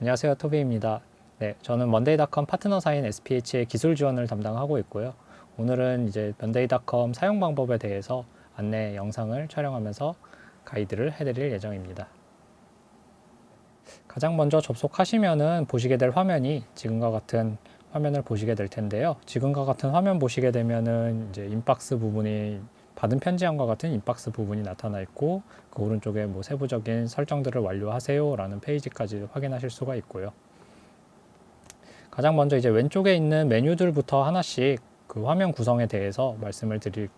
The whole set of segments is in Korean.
안녕하세요. 토비입니다. 네, 저는 먼데이닷컴 파트너사인 SPH의 기술 지원을 담당하고 있고요. 오늘은 이제 먼데이닷컴 사용 방법에 대해서 안내 영상을 촬영하면서 가이드를 해드릴 예정입니다. 가장 먼저 접속하시면은 보시게 될 화면이 지금과 같은 화면을 보시게 될 텐데요. 지금과 같은 화면 보시게 되면은 이제 인박스 부분이 받은 편지함과 같은 인박스 부분이 나타나 있고 그 오른쪽에 뭐 세부적인 설정들을 완료하세요라는 페이지까지 확인하실 수가 있고요. 가장 먼저 이제 왼쪽에 있는 메뉴들부터 하나씩 그 화면 구성에 대해서 말씀을 드리,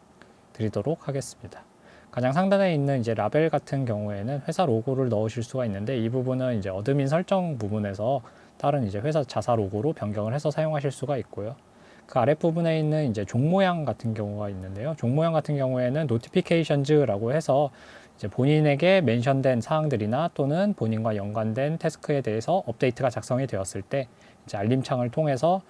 드리도록 하겠습니다. 가장 상단에 있는 이제 라벨 같은 경우에는 회사 로고를 넣으실 수가 있는데 이 부분은 이제 어드민 설정 부분에서 다른 이제 회사 자사 로고로 변경을 해서 사용하실 수가 있고요. 그 아랫부분에 있는 이제 종 모양 같은 경우가 있는데요. 종 모양 같은 경우에는 notifications라고 해서 이제 본인에게 멘션된 사항들이나 또는 본인과 연관된 태스크에 대해서 업데이트가 작성이 되었을 때 이제 알림창을 통해서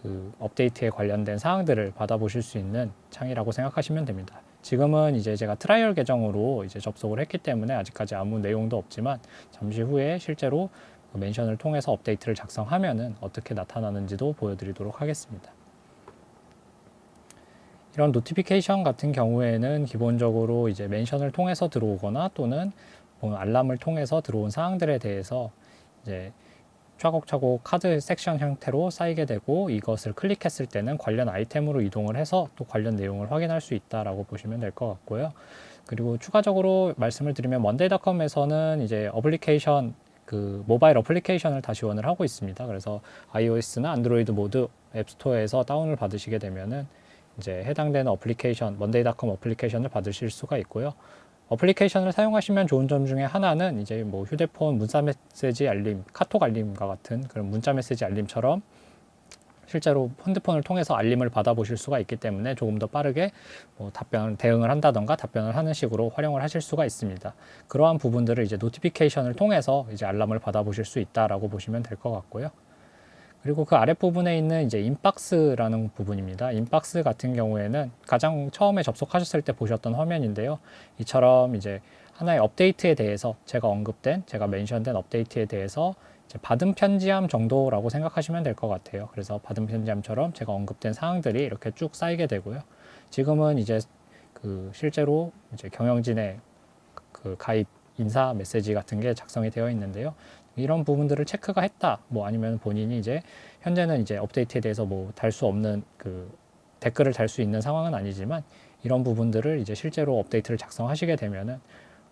그 업데이트에 관련된 사항들을 받아보실 수 있는 창이라고 생각하시면 됩니다. 지금은 이제 제가 트라이얼 계정으로 이제 접속을 했기 때문에 아직까지 아무 내용도 없지만 잠시 후에 실제로 그 멘션을 통해서 업데이트를 작성하면은 어떻게 나타나는지도 보여드리도록 하겠습니다. 이런 노티피케이션 같은 경우에는 기본적으로 이제 멘션을 통해서 들어오거나 또는 뭐 알람을 통해서 들어온 사항들에 대해서 이제 차곡차곡 카드 섹션 형태로 쌓이게 되고 이것을 클릭했을 때는 관련 아이템으로 이동을 해서 또 관련 내용을 확인할 수 있다라고 보시면 될 것 같고요. 그리고 추가적으로 말씀을 드리면 먼데이닷컴에서는 이제 어플리케이션 그 모바일 어플리케이션을 다 지원을 하고 있습니다. 그래서 iOS나 안드로이드 모두 앱스토어에서 다운을 받으시게 되면은 이제 해당되는 어플리케이션, 먼데이닷컴 어플리케이션을 받으실 수가 있고요. 어플리케이션을 사용하시면 좋은 점 중에 하나는 이제 뭐 휴대폰 문자 메시지 알림, 카톡 알림과 같은 그런 문자 메시지 알림처럼 실제로 핸드폰을 통해서 알림을 받아보실 수가 있기 때문에 조금 더 빠르게 뭐 답변 대응을 한다던가 답변을 하는 식으로 활용을 하실 수가 있습니다. 그러한 부분들을 이제 노티피케이션을 통해서 이제 알람을 받아보실 수 있다라고 보시면 될 것 같고요. 그리고 그 아랫부분에 있는 이제 인박스라는 부분입니다. 인박스 같은 경우에는 가장 처음에 접속하셨을 때 보셨던 화면인데요. 이처럼 이제 하나의 업데이트에 대해서 제가 언급된, 제가 멘션된 업데이트에 대해서 받은 편지함 정도라고 생각하시면 될 것 같아요. 그래서 받은 편지함처럼 제가 언급된 사항들이 이렇게 쭉 쌓이게 되고요. 지금은 이제 그 실제로 이제 경영진의 그 가입 인사 메시지 같은 게 작성이 되어 있는데요. 이런 부분들을 체크가 했다. 뭐 아니면 본인이 이제 현재는 이제 업데이트에 대해서 뭐 달 수 없는 그 댓글을 달 수 있는 상황은 아니지만 이런 부분들을 이제 실제로 업데이트를 작성하시게 되면은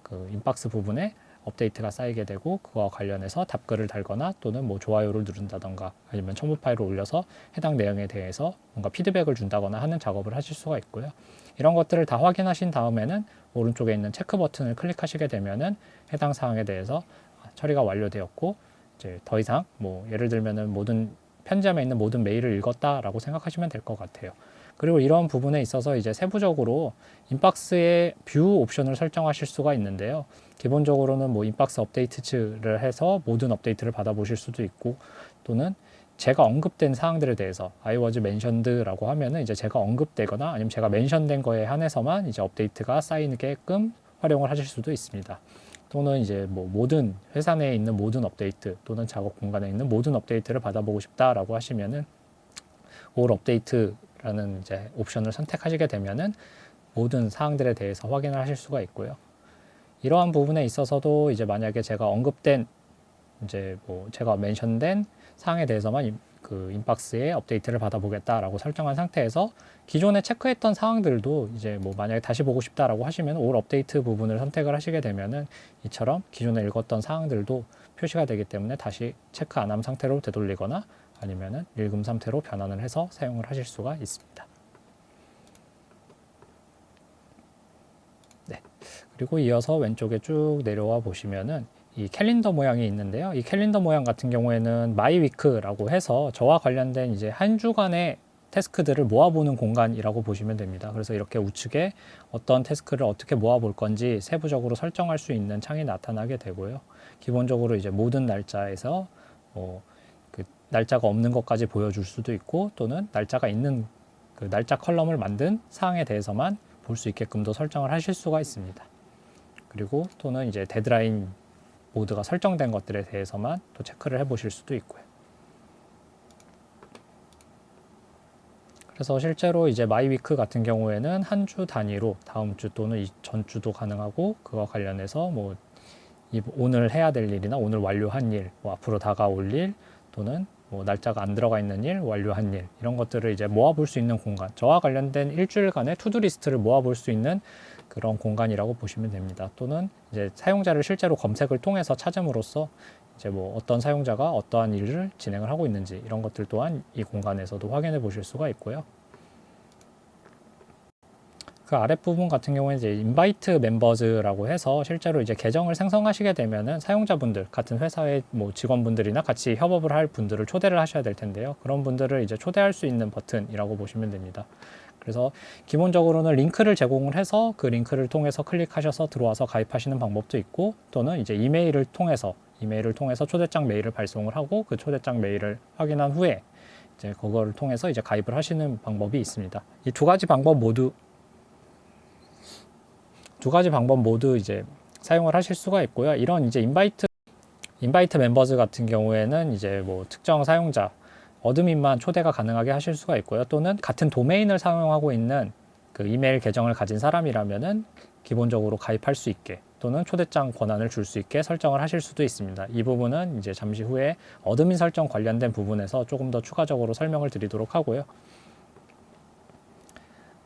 그 인박스 부분에 업데이트가 쌓이게 되고 그와 관련해서 답글을 달거나 또는 뭐 좋아요를 누른다던가 아니면 첨부 파일을 올려서 해당 내용에 대해서 뭔가 피드백을 준다거나 하는 작업을 하실 수가 있고요. 이런 것들을 다 확인하신 다음에는 오른쪽에 있는 체크 버튼을 클릭하시게 되면은 해당 사항에 대해서 처리가 완료되었고 이제 더 이상 뭐 예를 들면은 모든 편지함에 있는 모든 메일을 읽었다라고 생각하시면 될 것 같아요. 그리고 이런 부분에 있어서 이제 세부적으로 인박스의 뷰 옵션을 설정하실 수가 있는데요. 기본적으로는 뭐 인박스 업데이트를 해서 모든 업데이트를 받아보실 수도 있고 또는 제가 언급된 사항들에 대해서 I was mentioned라고 하면은 이제 제가 언급되거나 아니면 제가 멘션된 거에 한해서만 이제 업데이트가 쌓이게끔 활용을 하실 수도 있습니다. 또는 이제 뭐 모든 회사 내에 있는 모든 업데이트 또는 작업 공간에 있는 모든 업데이트를 받아보고 싶다라고 하시면은 올 업데이트라는 이제 옵션을 선택하시게 되면은 모든 사항들에 대해서 확인을 하실 수가 있고요. 이러한 부분에 있어서도 이제 만약에 제가 언급된 이제 뭐 제가 멘션된 사항에 대해서만 임- 그 인박스에 업데이트를 받아보겠다라고 설정한 상태에서 기존에 체크했던 사항들도 이제 뭐 만약에 다시 보고 싶다라고 하시면 올 업데이트 부분을 선택을 하시게 되면은 이처럼 기존에 읽었던 사항들도 표시가 되기 때문에 다시 체크 안한 상태로 되돌리거나 아니면은 읽음 상태로 변환을 해서 사용을 하실 수가 있습니다. 네. 그리고 이어서 왼쪽에 쭉 내려와 보시면은 이 캘린더 모양이 있는데요. 이 캘린더 모양 같은 경우에는 마이위크라고 해서 저와 관련된 이제 한 주간의 태스크들을 모아보는 공간이라고 보시면 됩니다. 그래서 이렇게 우측에 어떤 태스크를 어떻게 모아볼 건지 세부적으로 설정할 수 있는 창이 나타나게 되고요. 기본적으로 이제 모든 날짜에서 뭐 그 날짜가 없는 것까지 보여줄 수도 있고 또는 날짜가 있는 그 날짜 컬럼을 만든 사항에 대해서만 볼 수 있게끔도 설정을 하실 수가 있습니다. 그리고 또는 이제 데드라인 보드가 설정된 것들에 대해서만 또 체크를 해보실 수도 있고요. 그래서 실제로 이제 마이위크 같은 경우에는 한 주 단위로 다음 주 또는 이 전주도 가능하고 그와 관련해서 뭐 이- 오늘 해야 될 일이나 오늘 완료한 일, 뭐 앞으로 다가올 일 또는 뭐 날짜가 안 들어가 있는 일, 완료한 일 이런 것들을 이제 모아볼 수 있는 공간. 저와 관련된 일주일간의 투두 리스트를 모아볼 수 있는 그런 공간이라고 보시면 됩니다. 또는 이제 사용자를 실제로 검색을 통해서 찾음으로써 이제 뭐 어떤 사용자가 어떠한 일을 진행을 하고 있는지 이런 것들 또한 이 공간에서도 확인해 보실 수가 있고요. 그 아랫부분 같은 경우에 이제 인바이트 멤버즈라고 해서 실제로 이제 계정을 생성하시게 되면은 사용자분들 같은 회사의 뭐 직원분들이나 같이 협업을 할 분들을 초대를 하셔야 될 텐데요. 그런 분들을 이제 초대할 수 있는 버튼이라고 보시면 됩니다. 그래서 기본적으로는 링크를 제공을 해서 그 링크를 통해서 클릭하셔서 들어와서 가입하시는 방법도 있고 또는 이제 이메일을 통해서 이메일을 통해서 초대장 메일을 발송을 하고 그 초대장 메일을 확인한 후에 이제 그거를 통해서 이제 가입을 하시는 방법이 있습니다. 이 두 가지 방법 모두 두 가지 방법 모두 이제 사용을 하실 수가 있고요. 이런 이제 인바이트 인바이트 멤버즈 같은 경우에는 이제 뭐 특정 사용자 어드민만 초대가 가능하게 하실 수가 있고요. 또는 같은 도메인을 사용하고 있는 그 이메일 계정을 가진 사람이라면은 기본적으로 가입할 수 있게 또는 초대장 권한을 줄 수 있게 설정을 하실 수도 있습니다. 이 부분은 이제 잠시 후에 어드민 설정 관련된 부분에서 조금 더 추가적으로 설명을 드리도록 하고요.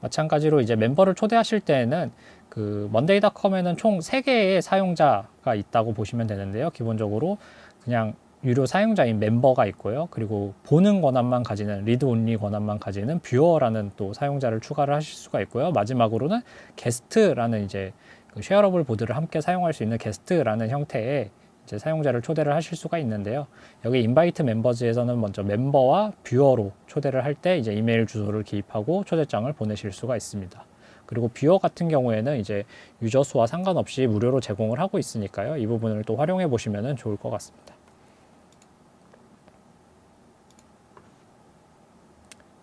마찬가지로 이제 멤버를 초대하실 때에는 그 먼데이닷컴에는 총 3개의 사용자가 있다고 보시면 되는데요. 기본적으로 그냥 유료 사용자인 멤버가 있고요. 그리고 보는 권한만 가지는 리드 온리 권한만 가지는 뷰어라는 또 사용자를 추가를 하실 수가 있고요. 마지막으로는 게스트라는 이제 그 쉐어러블 보드를 함께 사용할 수 있는 게스트라는 형태의 이제 사용자를 초대를 하실 수가 있는데요. 여기 인바이트 멤버즈에서는 먼저 멤버와 뷰어로 초대를 할 때 이제 이메일 주소를 기입하고 초대장을 보내실 수가 있습니다. 그리고 뷰어 같은 경우에는 이제 유저 수와 상관없이 무료로 제공을 하고 있으니까요. 이 부분을 또 활용해 보시면 좋을 것 같습니다.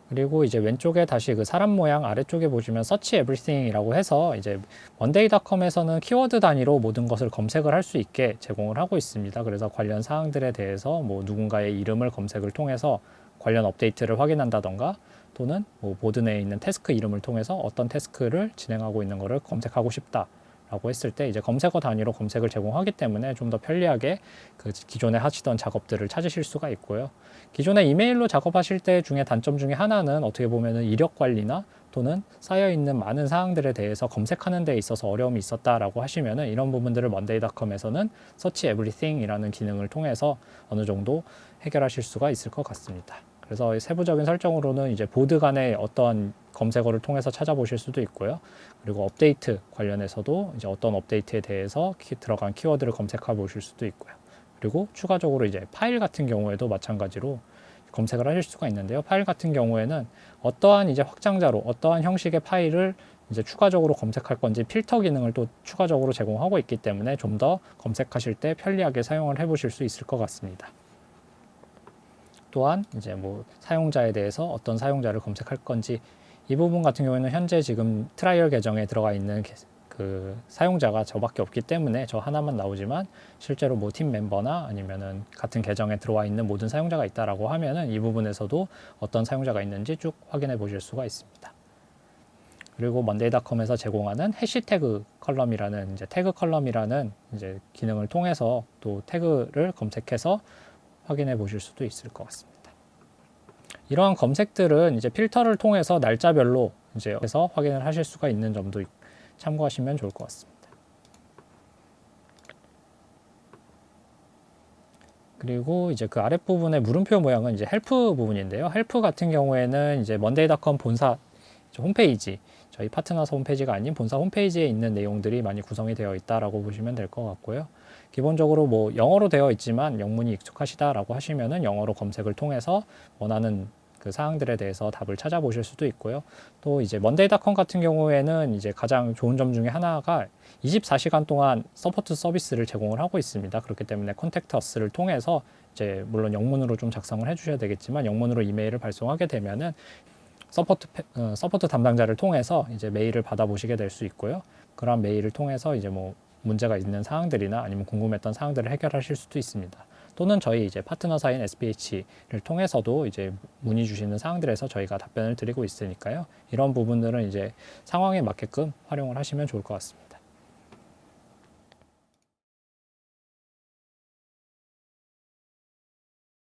그리고 이제 왼쪽에 다시 그 사람 모양 아래쪽에 보시면 서치 에브리띵이라고 해서 이제 원데이닷컴에서는 키워드 단위로 모든 것을 검색을 할 수 있게 제공을 하고 있습니다. 그래서 관련 사항들에 대해서 뭐 누군가의 이름을 검색을 통해서 관련 업데이트를 확인한다던가 또는 뭐 보드 내에 있는 태스크 이름을 통해서 어떤 태스크를 진행하고 있는 것을 검색하고 싶다 라고 했을 때 이제 검색어 단위로 검색을 제공하기 때문에 좀 더 편리하게 그 기존에 하시던 작업들을 찾으실 수가 있고요. 기존에 이메일로 작업하실 때 중에 단점 중에 하나는 어떻게 보면은 이력 관리나 또는 쌓여 있는 많은 사항들에 대해서 검색하는 데 있어서 어려움이 있었다라고 하시면은 이런 부분들을 먼데이닷컴에서는 서치 에브리띵이라는 기능을 통해서 어느 정도 해결하실 수가 있을 것 같습니다. 그래서 이 세부적인 설정으로는 이제 보드 간의 어떤 검색어를 통해서 찾아보실 수도 있고요. 그리고 업데이트 관련해서도 이제 어떤 업데이트에 대해서 키, 들어간 키워드를 검색해 보실 수도 있고요. 그리고 추가적으로 이제 파일 같은 경우에도 마찬가지로 검색을 하실 수가 있는데요. 파일 같은 경우에는 어떠한 이제 확장자로 어떠한 형식의 파일을 이제 추가적으로 검색할 건지 필터 기능을 또 추가적으로 제공하고 있기 때문에 좀 더 검색하실 때 편리하게 사용을 해 보실 수 있을 것 같습니다. 또한 이제 뭐 사용자에 대해서 어떤 사용자를 검색할 건지 이 부분 같은 경우에는 현재 지금 트라이얼 계정에 들어가 있는 게- 그 사용자가 저밖에 없기 때문에 저 하나만 나오지만 실제로 뭐 팀 멤버나 아니면은 같은 계정에 들어와 있는 모든 사용자가 있다라고 하면은 이 부분에서도 어떤 사용자가 있는지 쭉 확인해 보실 수가 있습니다. 그리고 먼데이닷컴에서 제공하는 해시태그 컬럼이라는 이제 태그 컬럼이라는 이제 기능을 통해서 또 태그를 검색해서 확인해 보실 수도 있을 것 같습니다. 이러한 검색들은 이제 필터를 통해서 날짜별로 이제 해서 확인을 하실 수가 있는 점도 참고하시면 좋을 것 같습니다. 그리고 이제 그 아랫부분의 물음표 모양은 이제 헬프 부분인데요. 헬프 같은 경우에는 이제 먼데이닷컴 본사 홈페이지, 저희 파트너사 홈페이지가 아닌 본사 홈페이지에 있는 내용들이 많이 구성이 되어 있다라고 보시면 될 것 같고요. 기본적으로 뭐 영어로 되어 있지만 영문이 익숙하시다라고 하시면은 영어로 검색을 통해서 원하는 그 사항들에 대해서 답을 찾아보실 수도 있고요. 또 이제 먼데이닷컴 같은 경우에는 이제 가장 좋은 점 중에 하나가 24시간 동안 서포트 서비스를 제공을 하고 있습니다. 그렇기 때문에 컨택터스를 통해서 이제 물론 영문으로 좀 작성을 해주셔야 되겠지만 영문으로 이메일을 발송하게 되면은 서포트 페- 어, 서포트 담당자를 통해서 이제 메일을 받아보시게 될 수 있고요. 그런 메일을 통해서 이제 뭐 문제가 있는 사항들이나 아니면 궁금했던 사항들을 해결하실 수도 있습니다. 또는 저희 이제 파트너사인 SBH를 통해서도 이제 문의 주시는 사항들에서 저희가 답변을 드리고 있으니까요. 이런 부분들은 이제 상황에 맞게끔 활용을 하시면 좋을 것 같습니다.